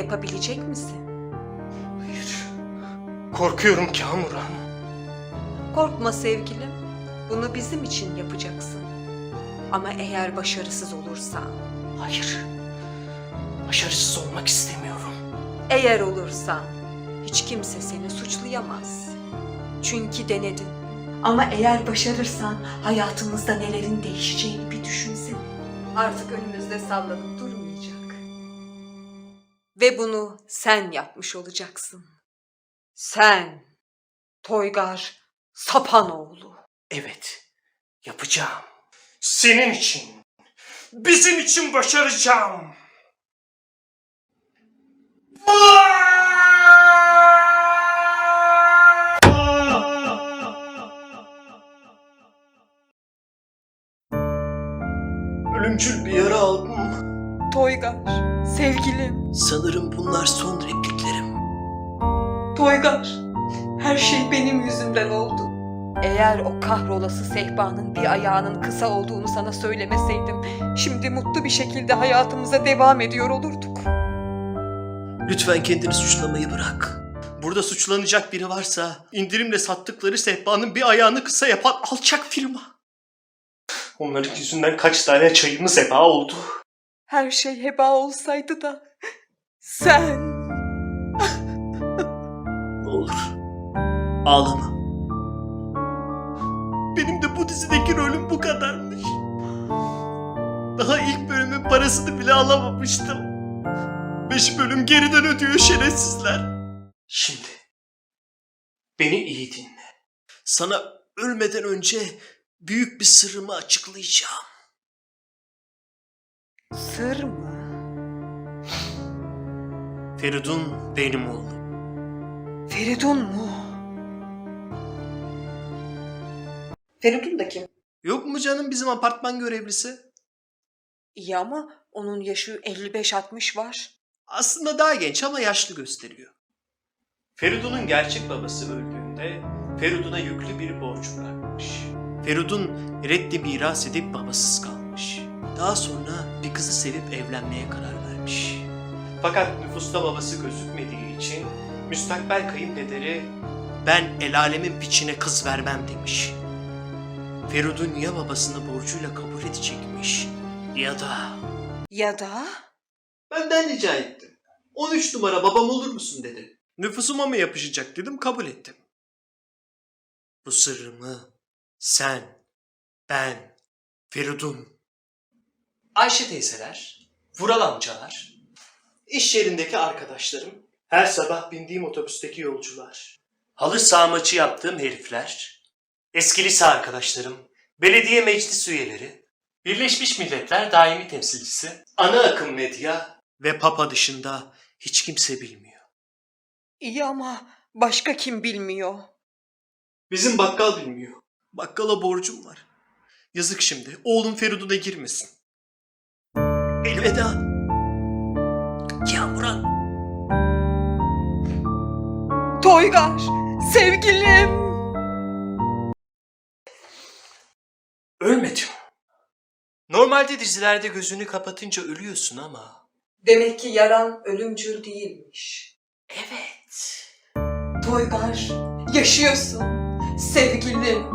yapabilecek misin? Hayır. Korkuyorum Kamuran. Korkma sevgilim. Bunu bizim için yapacaksın. Ama eğer başarısız olursan, Hayır. Başarısız olmak istemiyorum. eğer olursan hiç kimse seni suçlayamaz. Çünkü denedin. Ama eğer başarırsan hayatımızda nelerin değişeceğini bir düşünsene. Artık önümüzde sallanıp durmayacak. Ve bunu sen yapmış olacaksın. Sen, Toygar Sapanoğlu. Evet. Yapacağım. Senin için. Bizim için başaracağım. Ölümcül bir yara aldım. Toygar, sevgilim. Sanırım bunlar son repliklerim. Toygar, her şey benim yüzümden oldu. Eğer o kahrolası sehpanın bir ayağının kısa olduğunu sana söylemeseydim, şimdi mutlu bir şekilde hayatımıza devam ediyor olurduk. Lütfen kendini suçlamayı bırak. Burada suçlanacak biri varsa indirimle sattıkları sehpanın bir ayağını kısa yapan alçak firma. Onların yüzünden kaç tane çayımız heba oldu. Her şey heba olsaydı da sen olur ağlama. Benim de bu dizideki rolüm bu kadarmış. Daha ilk bölümün parasını bile alamamıştım. Beş bölüm geriden ödüyor şerefsizler. Şimdi beni iyi dinle. Sana ölmeden önce büyük bir sırrımı açıklayacağım. Sır mı? Feridun benim oğlum. Feridun mu? Feridun da kim? Yok mu canım bizim apartman görevlisi? İyi ama onun yaşı 55-60 var. Aslında daha genç ama yaşlı gösteriyor. Feridun'un gerçek babası öldüğünde Feridun'a yüklü bir borç bırakmış. Feridun reddi miras edip babasız kalmış. Daha sonra bir kızı sevip evlenmeye karar vermiş. Fakat nüfusta babası gözükmediği için müstakbel kayınpederi ben el alemin piçine kız vermem demiş. Feridun ya babasını borcuyla kabul edecekmiş ya da Ya da Benden rica ettim. 13 numara babam olur musun dedi. Nüfusuma mı yapışacak dedim kabul ettim. Bu sırrımı sen, ben, Feridun, Ayşe teyzeler, Vural amcalar, iş yerindeki arkadaşlarım, her sabah bindiğim otobüsteki yolcular, halı saha maçı yaptığım herifler, eski lise arkadaşlarım, belediye meclis üyeleri, Birleşmiş Milletler daimi temsilcisi, ana akım medya ve papa dışında hiç kimse bilmiyor. iyi ama başka kim bilmiyor? Bizim bakkal bilmiyor. Bakkala borcum var. Yazık şimdi. Oğlum Feridun'a girmesin. Elveda. Kamuran. Toygar, sevgilim. Ölmedim. Normalde dizilerde gözünü kapatınca ölüyorsun ama... Demek ki yaran ölümcül değilmiş. Evet. Toygar, yaşıyorsun. Sevgilim.